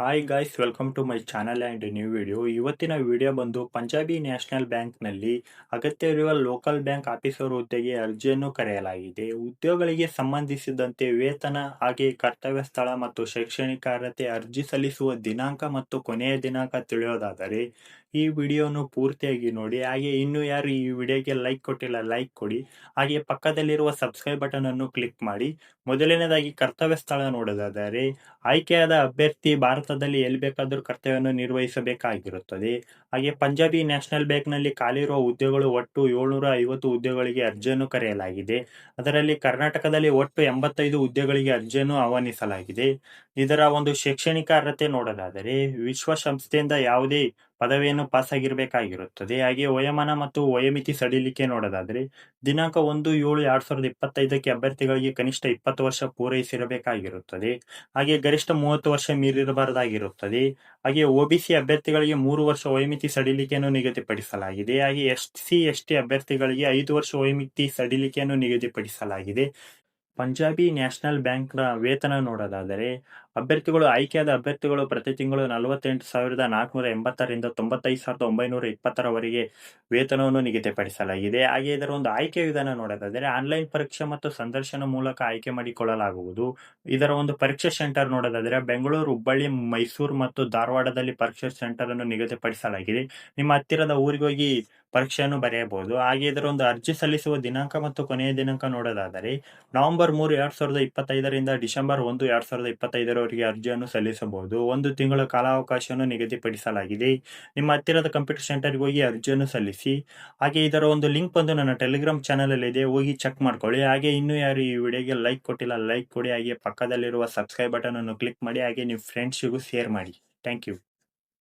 Hi guys welcome to my channel and new video ಇವತ್ತಿನ video ಬಂದು Punjabi national ಬ್ಯಾಂಕ್ನಲ್ಲಿ ಅಗತ್ಯವಿರುವ ಲೋಕಲ್ ಬ್ಯಾಂಕ್ ಆಫೀಸರ್ ಹುದ್ದೆಗೆ ಅರ್ಜಿಯನ್ನು ಕರೆಯಲಾಗಿದೆ. ಉದ್ಯೋಗಗಳಿಗೆ ಸಂಬಂಧಿಸಿದಂತೆ ವೇತನ ಹಾಗೆ ಕರ್ತವ್ಯ ಸ್ಥಳ ಮತ್ತು ಶೈಕ್ಷಣಿಕ ಅರ್ಹತೆ ಅರ್ಜಿ ಸಲ್ಲಿಸುವ ದಿನಾಂಕ ಮತ್ತು ಕೊನೆಯ ದಿನಾಂಕ ತಿಳಿಯೋದಾದರೆ ಈ ವಿಡಿಯೋನು ಪೂರ್ತಿಯಾಗಿ ನೋಡಿ. ಹಾಗೆ ಇನ್ನು ಯಾರು ಈ ವಿಡಿಯೋಗೆ ಲೈಕ್ ಕೊಟ್ಟಿಲ್ಲ ಲೈಕ್ ಕೊಡಿ. ಹಾಗೆ ಪಕ್ಕದಲ್ಲಿರುವ ಸಬ್ಸ್ಕ್ರೈಬ್ ಬಟನ್ ಅನ್ನು ಕ್ಲಿಕ್ ಮಾಡಿ. ಮೊದಲನೇದಾಗಿ ಕರ್ತವ್ಯ ಸ್ಥಳ ನೋಡೋದಾದರೆ ಆಯ್ಕೆಯಾದ ಅಭ್ಯರ್ಥಿ ಭಾರತದಲ್ಲಿ ಎಲ್ಲಿ ಬೇಕಾದರೂ ಕರ್ತವ್ಯವನ್ನು ನಿರ್ವಹಿಸಬೇಕಾಗಿರುತ್ತದೆ. ಹಾಗೆ ಪಂಜಾಬಿ ನ್ಯಾಷನಲ್ ಬ್ಯಾಂಕ್ನಲ್ಲಿ ಖಾಲಿರುವ ಹುದ್ದೆಗಳು ಒಟ್ಟು ಏಳ್ನೂರ ಐವತ್ತು ಹುದ್ದೆಗಳಿಗೆ ಅರ್ಜಿಯನ್ನು ಕರೆಯಲಾಗಿದೆ. ಅದರಲ್ಲಿ ಕರ್ನಾಟಕದಲ್ಲಿ ಒಟ್ಟು ಎಂಬತ್ತೈದು ಹುದ್ದೆಗಳಿಗೆ ಅರ್ಜಿಯನ್ನು ಆಹ್ವಾನಿಸಲಾಗಿದೆ. ಇದರ ಒಂದು ಶೈಕ್ಷಣಿಕ ಅರ್ಹತೆ ನೋಡೋದಾದರೆ ವಿಶ್ವಸಂಸ್ಥೆಯಿಂದ ಯಾವುದೇ ಪದವಿಯನ್ನು ಪಾಸ್ ಆಗಿರಬೇಕಾಗಿರುತ್ತದೆ ಹಾಗೆ ವಯೋಮಾನ ಮತ್ತು ವಯೋಮಿತಿ ಸಡಿಲಿಕೆ ನೋಡೋದಾದರೆ, ದಿನಾಂಕ ಒಂದು ಏಳು ಎರಡ್ ಸಾವಿರದ ಇಪ್ಪತ್ತೈದಕ್ಕೆ ಅಭ್ಯರ್ಥಿಗಳಿಗೆ ಕನಿಷ್ಠ ಇಪ್ಪತ್ತು ವರ್ಷ ಪೂರೈಸಿರಬೇಕಾಗಿರುತ್ತದೆ. ಹಾಗೆ ಗರಿಷ್ಠ ಮೂವತ್ತು ವರ್ಷ ಮೀರಿರಬಾರದಾಗಿರುತ್ತದೆ. ಹಾಗೆ ಒಬಿಸಿ ಅಭ್ಯರ್ಥಿಗಳಿಗೆ ಮೂರು ವರ್ಷ ವಯೋಮಿತಿ ಸಡಿಲಿಕೆಯನ್ನು ನಿಗದಿಪಡಿಸಲಾಗಿದೆ. ಹಾಗೆ ಎಸ್ ಸಿ, ಎಸ್ ಟಿ ಅಭ್ಯರ್ಥಿಗಳಿಗೆ ಐದು ವರ್ಷ ವಯೋಮಿತಿ ಸಡಿಲಿಕೆಯನ್ನು ನಿಗದಿಪಡಿಸಲಾಗಿದೆ. ಪಂಜಾಬಿ ನ್ಯಾಷನಲ್ ಬ್ಯಾಂಕ್ನ ವೇತನ ನೋಡೋದಾದರೆ ಅಭ್ಯರ್ಥಿಗಳು, ಆಯ್ಕೆಯಾದ ಅಭ್ಯರ್ಥಿಗಳು ಪ್ರತಿ ತಿಂಗಳು ನಲವತ್ತೆಂಟು ಸಾವಿರದ ನಾಲ್ಕುನೂರ ಎಂಬತ್ತರಿಂದ ತೊಂಬತ್ತೈದು ಸಾವಿರದ ಒಂಬೈನೂರ ಇಪ್ಪತ್ತರವರೆಗೆ ವೇತನವನ್ನು ನಿಗದಿಪಡಿಸಲಾಗಿದೆ. ಹಾಗೆ ಇದರ ಒಂದು ಆಯ್ಕೆ ವಿಧಾನ ನೋಡೋದಾದರೆ, ಆನ್ಲೈನ್ ಪರೀಕ್ಷೆ ಮತ್ತು ಸಂದರ್ಶನ ಮೂಲಕ ಆಯ್ಕೆ ಮಾಡಿಕೊಳ್ಳಲಾಗುವುದು. ಇದರ ಒಂದು ಪರೀಕ್ಷೆ ಸೆಂಟರ್ ನೋಡೋದಾದರೆ, ಬೆಂಗಳೂರು, ಹುಬ್ಬಳ್ಳಿ, ಮೈಸೂರು ಮತ್ತು ಧಾರವಾಡದಲ್ಲಿ ಪರೀಕ್ಷೆ ಸೆಂಟರ್ ಅನ್ನು ನಿಗದಿಪಡಿಸಲಾಗಿದೆ. ನಿಮ್ಮ ಹತ್ತಿರದ ಊರಿಗೆ ಹೋಗಿ ಪರೀಕ್ಷೆಯನ್ನು ಬರೆಯಬಹುದು. ಹಾಗೆ ಇದರ ಒಂದು ಅರ್ಜಿ ಸಲ್ಲಿಸುವ ದಿನಾಂಕ ಮತ್ತು ಕೊನೆಯ ದಿನಾಂಕ ನೋಡೋದಾದರೆ, ನವೆಂಬರ್ ಮೂರು, ಎರಡ್ ಸಾವಿರದ ಇಪ್ಪತ್ತೈದರಿಂದ ಡಿಸೆಂಬರ್ ಒಂದು, ಎರಡ್ ಸಾವಿರದ ಇಪ್ಪತ್ತೈದರವರೆಗೆ ಅರ್ಜಿಯನ್ನು ಸಲ್ಲಿಸಬಹುದು. ಒಂದು ತಿಂಗಳ ಕಾಲಾವಕಾಶವನ್ನು ನಿಗದಿಪಡಿಸಲಾಗಿದೆ. ನಿಮ್ಮ ಹತ್ತಿರದ ಕಂಪ್ಯೂಟರ್ ಸೆಂಟರ್ಗೆ ಹೋಗಿ ಅರ್ಜಿಯನ್ನು ಸಲ್ಲಿಸಿ. ಹಾಗೆ ಇದರ ಒಂದು ಲಿಂಕ್ ಬಂದು ನನ್ನ ಟೆಲಿಗ್ರಾಮ್ ಚಾನಲಲ್ಲಿದೆ. ಹೋಗಿ ಚೆಕ್ ಮಾಡ್ಕೊಳ್ಳಿ. ಹಾಗೆ ಇನ್ನೂ ಯಾರು ಈ ವಿಡಿಯೋಗೆ ಲೈಕ್ ಕೊಟ್ಟಿಲ್ಲ, ಲೈಕ್ ಕೊಡಿ. ಹಾಗೆ ಪಕ್ಕದಲ್ಲಿರುವ ಸಬ್ಸ್ಕ್ರೈಬ್ ಅನ್ನು ಕ್ಲಿಕ್ ಮಾಡಿ. ಹಾಗೆ ನಿಮ್ಮ ಫ್ರೆಂಡ್ಸಿಗೂ ಶೇರ್ ಮಾಡಿ. Thank you.